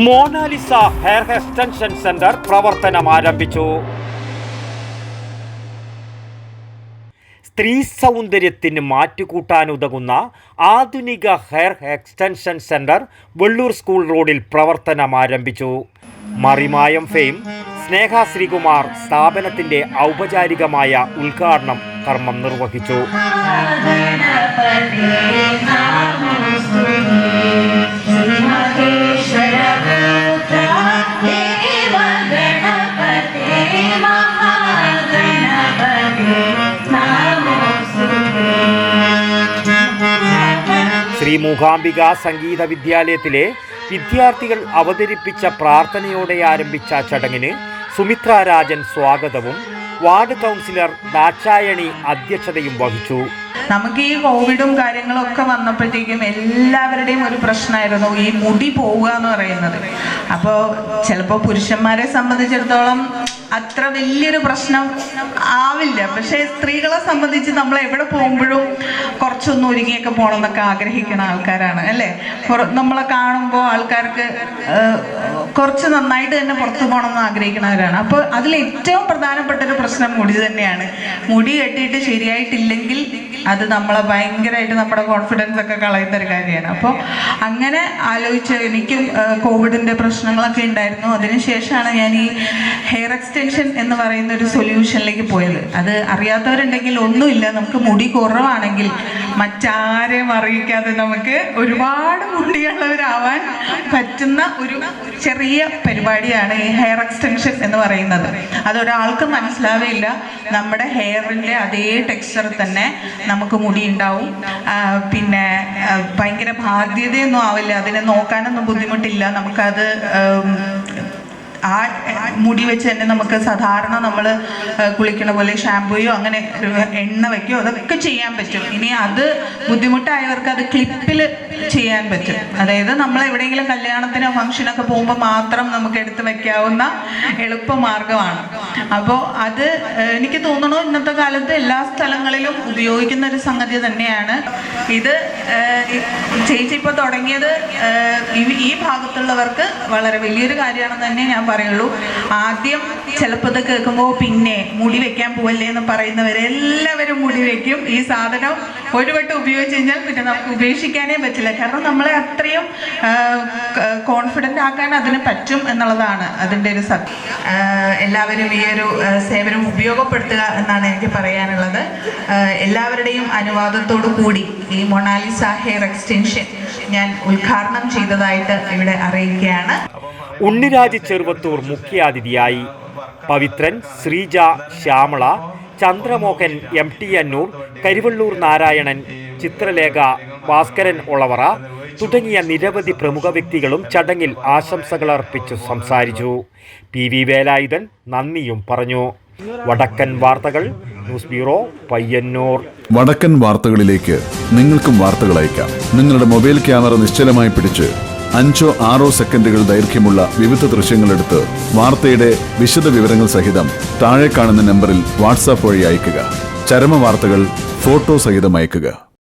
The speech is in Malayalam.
മോനാലിസ ഹെയർ എക്സ്റ്റൻഷൻ സെന്റർ പ്രവർത്തനം ആരംഭിച്ചു. സ്ത്രീ സൗന്ദര്യത്തിന് മാറ്റുകൂട്ടാനുതകുന്ന ആധുനിക hair extension centre Vellur school റോഡിൽ പ്രവർത്തനം ആരംഭിച്ചു. മറിമായം ഫെയിം സ്നേഹ ശ്രീകുമാർ സ്ഥാപനത്തിന്റെ ഔപചാരികമായ ഉദ്ഘാടനം കർമ്മം നിർവഹിച്ചു. ശ്രീ മൂകാംബിക സംഗീത വിദ്യാലയത്തിലെ വിദ്യാർത്ഥികൾ അവതരിപ്പിച്ച പ്രാർത്ഥനയോടെ ആരംഭിച്ച ചടങ്ങിന് സുമിത്ര രാജൻ സ്വാഗതവും വാർഡ് കൗൺസിലർ ദാക്ഷായണി അധ്യക്ഷതയും വഹിച്ചു. നമുക്ക് ഈ കോവിഡും കാര്യങ്ങളും ഒക്കെ വന്നപ്പോഴത്തേക്കും എല്ലാവരുടെയും ഒരു പ്രശ്നമായിരുന്നു ഈ മുടി പോവുക എന്ന് പറയുന്നത്. അപ്പോൾ ചിലപ്പോൾ പുരുഷന്മാരെ സംബന്ധിച്ചിടത്തോളം അത്ര വലിയൊരു പ്രശ്നം ആവില്ല. പക്ഷേ സ്ത്രീകളെ സംബന്ധിച്ച് നമ്മൾ എവിടെ പോകുമ്പോഴും കുറച്ചൊന്നും ഒരുങ്ങിയൊക്കെ പോകണം എന്നൊക്കെ ആഗ്രഹിക്കുന്ന ആൾക്കാരാണ് അല്ലേ? നമ്മളെ കാണുമ്പോൾ ആൾക്കാർക്ക് കുറച്ച് നന്നായിട്ട് തന്നെ പുറത്തു പോകണം എന്ന് ആഗ്രഹിക്കുന്നവരാണ്. അപ്പോൾ അതിൽ ഏറ്റവും പ്രധാനപ്പെട്ട ഒരു പ്രശ്നം മുടി തന്നെയാണ്. മുടി കെട്ടിയിട്ട് ശരിയായിട്ടില്ലെങ്കിൽ അത് നമ്മളെ ഭയങ്കരമായിട്ട് നമ്മുടെ കോൺഫിഡൻസ് ഒക്കെ കളയുന്ന ഒരു കാര്യമാണ്. അപ്പോൾ അങ്ങനെ ആലോചിച്ച് എനിക്കും കോവിഡിന്റെ പ്രശ്നങ്ങളൊക്കെ ഉണ്ടായിരുന്നു. അതിനുശേഷമാണ് ഞാൻ ഈ ഹെയർ എക്സ്റ്റൻഷൻ എന്ന് പറയുന്ന ഒരു സൊല്യൂഷനിലേക്ക് പോയത്. അത് അറിയാത്തവരുണ്ടെങ്കിൽ ഒന്നുമില്ല. നമുക്ക് മുടി കുറവാണെങ്കിൽ മറ്റാരെയും അറിയിക്കാതെ നമുക്ക് ഒരുപാട് മുടിയുള്ളവരാവാൻ പറ്റുന്ന ഒരു ചെറിയ പരിപാടിയാണ് ഈ ഹെയർ എക്സ്റ്റൻഷൻ എന്ന് പറയുന്നത്. അതൊരാൾക്ക് മനസ്സിലാവില്ല നമ്മുടെ ഹെയറിന്റെ അതേ ടെക്സ്ചർ തന്നെ നമുക്ക് മുടി ഉണ്ടാവും പിന്നെ ഭയങ്കര ബാധ്യതയൊന്നും ആവില്ല. അതിനെ നോക്കാനൊന്നും ബുദ്ധിമുട്ടില്ല. നമുക്കത് ആ മുടി വെച്ച് തന്നെ നമുക്ക് സാധാരണ നമ്മൾ കുളിക്കണ പോലെ ഷാമ്പൂയോ അങ്ങനെ എണ്ണ വയ്ക്കോ അതൊക്കെ ചെയ്യാൻ പറ്റും. ഇനി അത് ബുദ്ധിമുട്ടായവർക്ക് അത് ക്ലിപ്പിൽ ചെയ്യാൻ പറ്റും. അതായത് നമ്മൾ എവിടെയെങ്കിലും കല്യാണത്തിനോ ഫംഗ്ഷനൊക്കെ പോകുമ്പോൾ മാത്രം നമുക്ക് എടുത്ത് വയ്ക്കാവുന്ന എളുപ്പ മാർഗമാണ് അപ്പോൾ അത് എനിക്ക് തോന്നുന്നു ഇന്നത്തെ കാലത്ത് എല്ലാ സ്ഥലങ്ങളിലും ഉപയോഗിക്കുന്ന ഒരു സംഗതി തന്നെയാണ്. ഇത് ചേച്ചി ഇപ്പോൾ തുടങ്ങിയത് ഈ- ഭാഗത്തുള്ളവർക്ക് വളരെ വലിയൊരു കാര്യമാണെന്ന് തന്നെ ഞാൻ പറയുള്ളൂ. ആദ്യം ചിലപ്പോൾ ഇത് കേൾക്കുമ്പോൾ പിന്നെ മുടി വെക്കാൻ പോവല്ലേ എന്ന് പറയുന്നവരെല്ലാവരും മുടി വെക്കും. ഈ സാധനം ഒരു വട്ടം ഉപയോഗിച്ച് കഴിഞ്ഞാൽ പിന്നെ നമുക്ക് ഉപേക്ഷിക്കാനേ പറ്റില്ല. കാരണം നമ്മളെ അത്രയും കോൺഫിഡന്റ് ആക്കാൻ അതിന് പറ്റും എന്നുള്ളതാണ് അതിന്റെ ഒരു സത്യം. എല്ലാവരും ഈ ആഹ് സേവനം ഉപയോഗപ്പെടുത്തുക എന്നാണ് എനിക്ക് പറയാനുള്ളത്. എല്ലാവരുടെയും അനുവാദത്തോടു കൂടി ഈ മൊണാലിസ ഹെയർ എക്സ്റ്റൻഷൻ ഞാൻ ഉദ്ഘാടനം ചെയ്തതായിട്ട് ഇവിടെ അറിയിക്കുകയാണ്. ഉണ്ണിരാജ് ചെറുവത്തൂർ മുഖ്യാതിഥിയായി പവിത്രൻ ശ്രീജ ശ്യാമള ചന്ദ്രമോഹൻ എം ടി അന്നൂർ കരിവള്ളൂർ നാരായണൻ ചിത്രലേഖ ഭാസ്കരൻ ഒളവറ തുടങ്ങിയ നിരവധി പ്രമുഖ വ്യക്തികളും ചടങ്ങിൽ ആശംസകൾ അർപ്പിച്ച് സംസാരിച്ചു. പി വി വേലായുധൻ നന്ദിയും പറഞ്ഞു. വടക്കൻ വാർത്തകൾ ന്യൂസ് ബ്യൂറോ പയ്യന്നൂർ. വടക്കൻ വാർത്തകളിലേക്ക് നിങ്ങൾക്കും വാർത്തകൾ അയക്കാം. നിങ്ങളുടെ മൊബൈൽ ക്യാമറ നിശ്ചലമായി പിടിച്ച് അഞ്ചോ ആറോ സെക്കൻഡുകൾ ദൈർഘ്യമുള്ള വിവിധ ദൃശ്യങ്ങളെടുത്ത് വാർത്തയുടെ വിശദ വിവരങ്ങൾ സഹിതം താഴെ കാണുന്ന നമ്പറിൽ വാട്സാപ്പ് വഴി അയക്കുക. ചരമ വാർത്തകൾ ഫോട്ടോ സഹിതം അയയ്ക്കുക